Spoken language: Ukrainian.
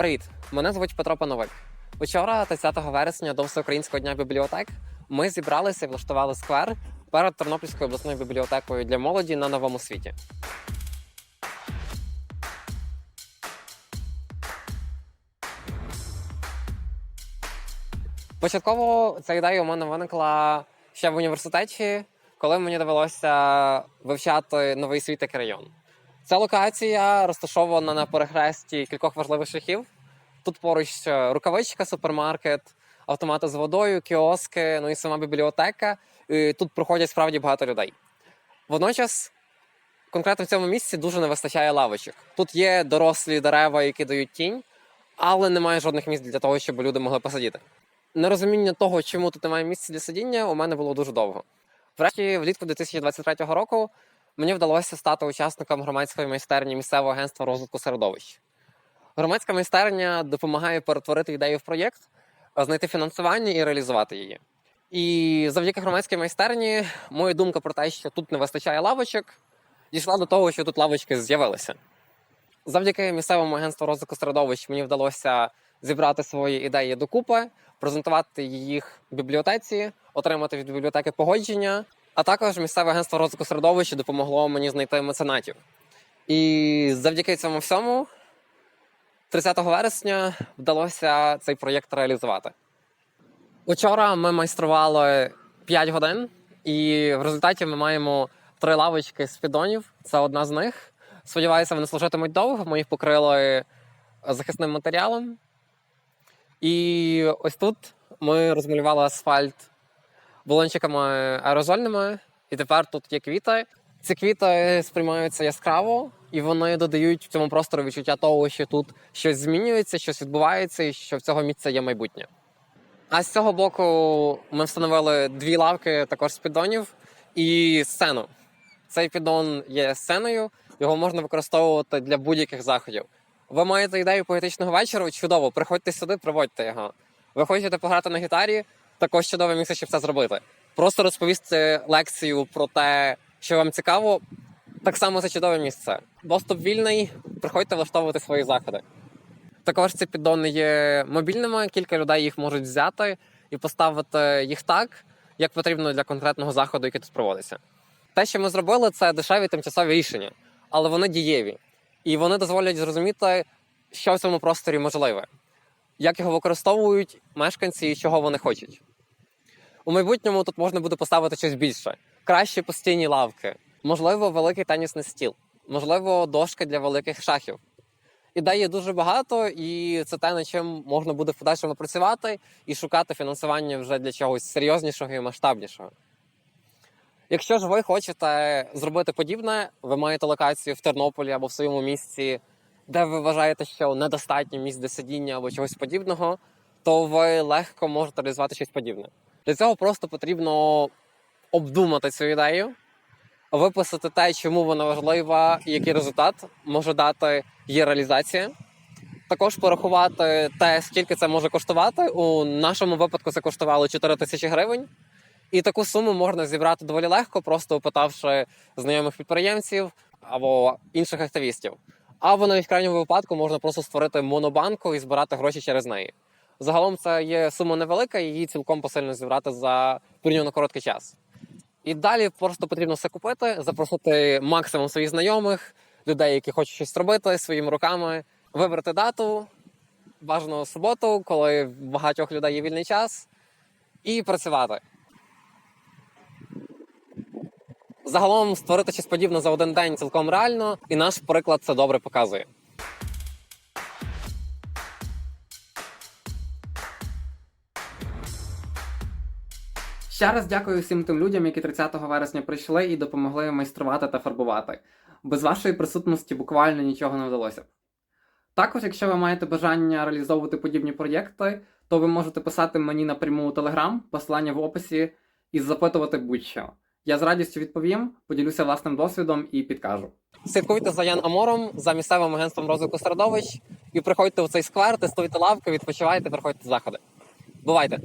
Привіт! Мене звуть Петро Пановик. Учора, 30 вересня, до Всеукраїнського дня бібліотек, ми зібралися і влаштували сквер перед Тернопільською обласною бібліотекою для молоді на новому світі. Початково ця ідея у мене виникла ще в університеті, коли мені довелося вивчати новий світ як район. Ця локація розташована на перехресті кількох важливих шляхів. Тут поруч е, рукавичка, супермаркет, автомати з водою, кіоски, ну і сама бібліотека. І тут проходять справді багато людей. Водночас, конкретно в цьому місці дуже не вистачає лавочок. Тут є дорослі дерева, які дають тінь, але немає жодних місць для того, щоб люди могли посидіти. Нерозуміння того, чому тут немає місця для сидіння, у мене було дуже довго. Врешті, влітку 2023 року, мені вдалося стати учасником громадської майстерні місцевого агентства розвитку середовищ. Громадська майстерня допомагає перетворити ідею в проєкт, знайти фінансування і реалізувати її. І завдяки громадській майстерні моя думка про те, що тут не вистачає лавочок, дійшла до того, що тут лавочки з'явилися. Завдяки місцевому агентству розвитку середовищ мені вдалося зібрати свої ідеї докупи, презентувати їх в бібліотеці, отримати від бібліотеки погодження. А також місцеве агентство розвитку середовища допомогло мені знайти меценатів. І завдяки цьому всьому 30 вересня вдалося цей проєкт реалізувати. Учора ми майстрували 5 годин, і в результаті ми маємо три лавочки з піддонів. Це одна з них. Сподіваюся, вони служитимуть довго. Ми їх покрили захисним матеріалом. І ось тут ми розмалювали асфальт балончиками аерозольними, і тепер тут є квіти. Ці квіти сприймаються яскраво, і вони додають цьому простору відчуття того, що тут щось змінюється, щось відбувається, і що в цього місця є майбутнє. А з цього боку ми встановили дві лавки також з піддонів і сцену. Цей піддон є сценою, його можна використовувати для будь-яких заходів. Ви маєте ідею поетичного вечора? Чудово, приходьте сюди, проводьте його. Ви хочете пограти на гітарі? Також чудове місце, щоб це зробити. Просто розповісти лекцію про те, що вам цікаво. Так само це чудове місце. Доступ вільний, приходьте влаштовувати свої заходи. Також ці піддони є мобільними, кілька людей їх можуть взяти і поставити їх так, як потрібно для конкретного заходу, який тут проводиться. Те, що ми зробили, це дешеві тимчасові рішення, але вони дієві. І вони дозволять зрозуміти, що в цьому просторі можливе, як його використовують мешканці і чого вони хочуть. У майбутньому тут можна буде поставити щось більше, кращі постійні лавки, можливо, великий тенісний стіл, можливо, дошка для великих шахів. Ідей дуже багато, і це те, над чим можна буде в подальшому працювати і шукати фінансування вже для чогось серйознішого і масштабнішого. Якщо ж ви хочете зробити подібне, ви маєте локацію в Тернополі або в своєму місці, де ви вважаєте, що недостатньо місць для сидіння або чогось подібного, то ви легко можете реалізувати щось подібне. Для цього просто потрібно обдумати цю ідею, виписати те, чому вона важлива який результат може дати її реалізація. Також порахувати те, скільки це може коштувати. У нашому випадку це коштувало 4 тисячі гривень. І таку суму можна зібрати доволі легко, просто опитавши знайомих підприємців або інших активістів. Або навіть в крайньому випадку можна просто створити монобанку і збирати гроші через неї. Загалом це є сума невелика, її цілком посильно зібрати за порівняно короткий час. І далі просто потрібно все купити, запросити максимум своїх знайомих, людей, які хочуть щось робити своїми руками, вибрати дату, бажано суботу, коли в багатьох людей є вільний час, і працювати. Загалом створити щось подібне за один день цілком реально, і наш приклад це добре показує. Ще раз дякую всім тим людям, які 30 вересня прийшли і допомогли майструвати та фарбувати. Без вашої присутності буквально нічого не вдалося. Також, якщо ви маєте бажання реалізовувати подібні проєкти, то ви можете писати мені напряму у Телеграм, посилання в описі, і запитувати будь-що. Я з радістю відповім, поділюся власним досвідом і підкажу. Слідкуйте за Ян Амором, за місцевим агентством розвитку середовищ і приходьте в цей сквер, тестуйте лавки, відпочивайте, приходьте заходи. Бувайте!